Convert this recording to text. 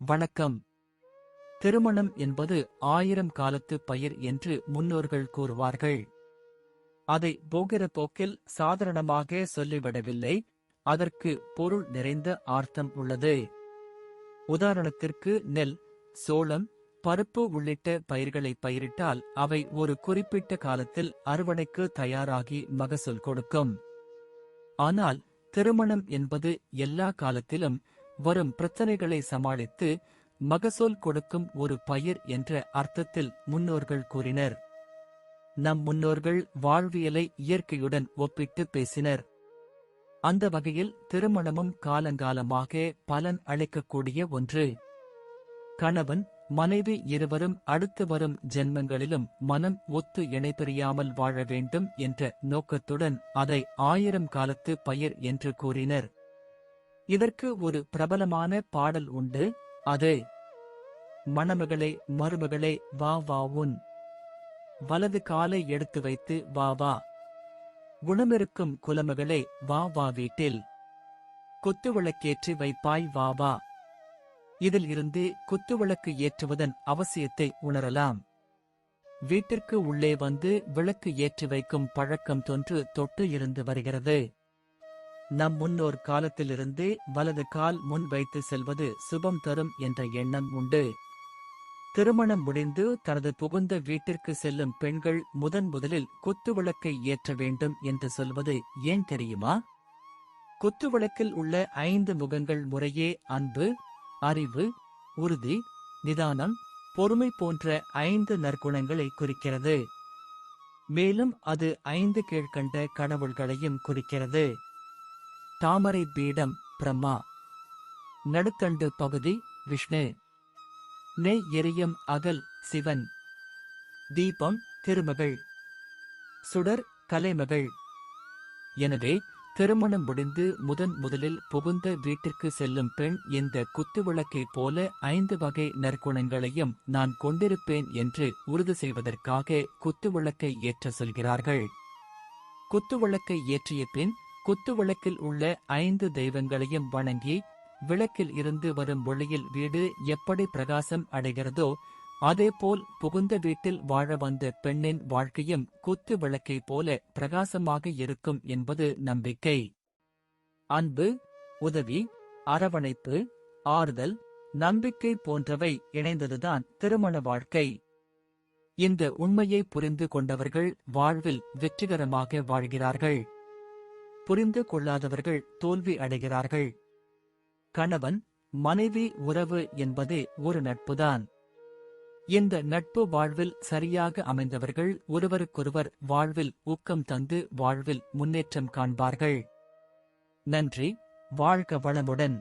வணக்கம். திருமணம் என்பது ஆயிரம் காலத்து பயிர் என்று முன்னோர்கள் கூறுவார்கள். அதை போகிற போக்கில் சாதாரணமாக சொல்லிவிடவில்லை. அதற்கு பொருள் நிறைந்த ஆர்த்தம் உள்ளது. உதாரணத்திற்கு நெல் சோளம் பருப்பு உள்ளிட்ட பயிர்களை பயிரிட்டால் அவை ஒரு குறிப்பிட்ட காலத்தில் அறுவடைக்கு தயாராகி மகசூல் கொடுக்கும். ஆனால் திருமணம் என்பது எல்லா காலத்திலும் வரும் பிரச்சனைகளை சமாளித்து மகசூல் கொடுக்கும் ஒரு பயிர் என்ற அர்த்தத்தில் முன்னோர்கள் கூறினர். நம் முன்னோர்கள் வாழ்வியலை இயற்கையுடன் ஒப்பிட்டு பேசினர். அந்த வகையில் திருமணமும் காலங்காலமாக பலன் அளிக்கக்கூடிய ஒன்று. கணவன் மனைவி இருவரும் அடுத்து வரும் ஜென்மங்களிலும் மனம் ஒத்து இணைபிரியாமல் வாழ வேண்டும் என்ற நோக்கத்துடன் அதை ஆயிரம் காலத்து பயிர் என்று கூறினர். இதற்கு ஒரு பிரபலமான பாடல் உண்டு. அது மணமகளே மருமகளே வா வா உன். வலது காலை எடுத்து வைத்து வா வா. குணமிருக்கும் குலமகளே வா வா வீட்டில். குத்துவிளக்கேற்றி வைப்பாய் வா வா. இதில் இருந்து குத்துவிளக்கு ஏற்றுவதன் அவசியத்தை உணரலாம். வீட்டிற்கு உள்ளே வந்து விளக்கு ஏற்றி வைக்கும் பழக்கம் தொன்று தொட்டு இருந்து வருகிறது. நம் முன்னோர் காலத்திலிருந்து வலது கால் முன் வைத்து செல்வது சுபம் தரும் என்ற எண்ணம் உண்டு. திருமணம் முடிந்து தனது புகுந்த வீட்டிற்கு செல்லும் பெண்கள் முதன் முதலில் குத்துவிளக்கை ஏற்ற வேண்டும் என்று சொல்வது ஏன் தெரியுமா? குத்துவிளக்கில் உள்ள ஐந்து முகங்கள் முறையே அன்பு அறிவு உறுதி நிதானம் பொறுமை போன்ற ஐந்து நற்குணங்களை குறிக்கிறது. மேலும் அது ஐந்து கீழ்கண்ட கடவுள்களையும் குறிக்கிறது. தாமரை பீடம் பிரம்மா. நடுத்தண்டு பகுதி விஷ்ணு. நெய் எரியும் அகல் சிவன். தீபம் திருமகள். சுடர் கலைமகள். எனவே திருமணம் முடிந்து முதன் முதலில் புகுந்த வீட்டிற்கு செல்லும் பெண் இந்த குத்துவிளக்கைப் போல ஐந்து வகை நற்குணங்களையும் நான் கொண்டிருப்பேன் என்று உறுதி செய்வதற்காக குத்துவிளக்கை ஏற்ற சொல்கிறார்கள். குத்துவிளக்கை ஏற்றிய பின் குத்துவிளக்கில் உள்ள ஐந்து தெய்வங்களையும் வணங்கி விளக்கில் இருந்து வரும் ஒளியில் வீடு எப்படி பிரகாசம் அடைகிறதோ அதேபோல் புகுந்த வீட்டில் வாழ வந்த பெண்ணின் வாழ்க்கையும் குத்து விளக்கைப் போல பிரகாசமாக இருக்கும் என்பது நம்பிக்கை. அன்பு உதவி அரவணைப்பு ஆறுதல் நம்பிக்கை போன்றவை இணைந்ததுதான் திருமண வாழ்க்கை. இந்த உண்மையை புரிந்து கொண்டவர்கள் வாழ்வில் வெற்றிகரமாக வாழ்கிறார்கள். புரிந்து கொள்ளாதவர்கள் தோல்வி அடைகிறார்கள். கணவன் மனைவி உறவு என்பது ஒரு நட்புதான். இந்த நட்பு வாழ்வில் சரியாக அமைந்தவர்கள் ஒருவருக்கொருவர் வாழ்வில் ஊக்கம் தந்து வாழ்வில் முன்னேற்றம் காண்பார்கள். நன்றி வாழ்க வளமுடன்.